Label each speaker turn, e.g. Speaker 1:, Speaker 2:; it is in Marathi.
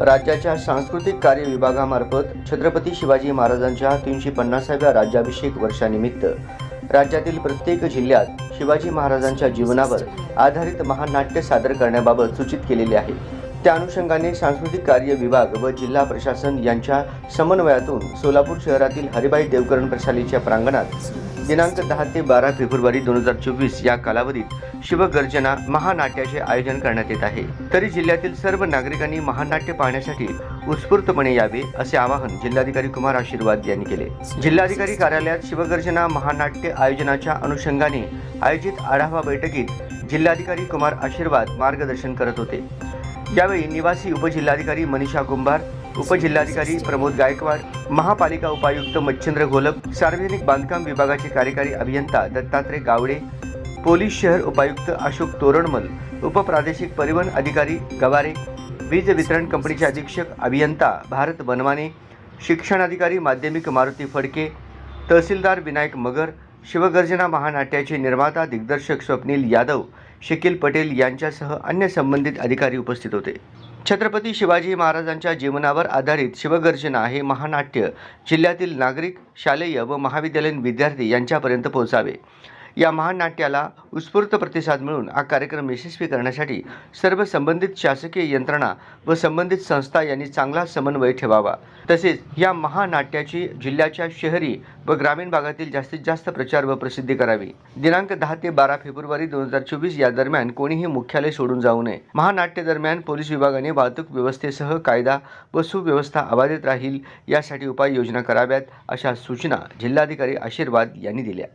Speaker 1: राज्याच्या सांस्कृतिक कार्य विभागामार्फत छत्रपती शिवाजी महाराजांच्या तीनशे पन्नासाव्या राज्याभिषेक वर्षानिमित्त राज्यातील प्रत्येक जिल्ह्यात शिवाजी महाराजांच्या जीवनावर आधारित महानाट्य सादर करण्याबाबत सूचित केलेले आहे. त्या अनुषंगाने सांस्कृतिक कार्य विभाग व जिल्हा प्रशासन यांच्या समन्वयातून सोलापूर शहरातील हरिभाई देवकरण प्रशालेच्या प्रांगणात दिनांक दहा ते बारा फेब्रुवारी दोन हजार चोवीस या कालावधीत शिवगर्जना महानाट्याचे आयोजन करण्यात येत आहे. तरी जिल्ह्यातील सर्व नागरिकांनी महानाट्य पाहण्यासाठी उत्स्फूर्तपणे यावे असे आवाहन जिल्हाधिकारी कुमार आशीर्वाद यांनी केले. जिल्हाधिकारी कार्यालयात शिवगर्जना महानाट्य आयोजनाच्या अनुषंगाने आयोजित आढावा बैठकीत जिल्हाधिकारी कुमार आशीर्वाद मार्गदर्शन करत होते. यावेळी निवासी उपजिल्हाधिकारी मनीषा कुंभार उपजिल्हाधिकारी प्रमोद गायकवाड महापालिका उपायुक्त मच्छिंद्र घोलप सार्वजनिक बांधकाम विभागाचे कार्यकारी अभियंता दत्तात्रय गावडे पोलीस शहर उपायुक्त अशोक तोरणमल उपप्रादेशिक परिवहन अधिकारी गवारे वीज वितरण कंपनीचे अधीक्षक अभियंता भारत बनवाने शिक्षणाधिकारी माध्यमिक मारुती फडके तहसीलदार विनायक मगर शिवगर्जना महानाट्याचे निर्माता दिग्दर्शक स्वप्नील यादव शकील पटेल यांच्यासह अन्य संबंधित अधिकारी उपस्थित होते. छत्रपती शिवाजी महाराजांच्या जीवनावर आधारित शिवगर्जना हे महानाट्य जिल्ह्यातील नागरिक शालेय व महाविद्यालयीन विद्यार्थी यांच्यापर्यंत पोहोचावे. या महानाट्याला उत्स्फूर्त प्रतिसाद मिळून हा कार्यक्रम यशस्वी करण्यासाठी सर्व संबंधित शासकीय यंत्रणा व संबंधित संस्था यांनी चांगला समन्वय ठेवावा. तसेच या महानाट्याची जिल्ह्याच्या शहरी व ग्रामीण भागातील जास्तीत जास्त प्रचार व प्रसिद्धी करावी. दिनांक दहा ते बारा फेब्रुवारी दोन हजार चोवीस या दरम्यान कोणीही मुख्यालय सोडून जाऊ नये. महानाट्य दरम्यान पोलीस विभागाने वाहतूक व्यवस्थेसह कायदा व सुव्यवस्था अबाधित राहील यासाठी उपाययोजना कराव्यात अशा सूचना जिल्हाधिकारी आशीर्वाद यांनी दिल्या.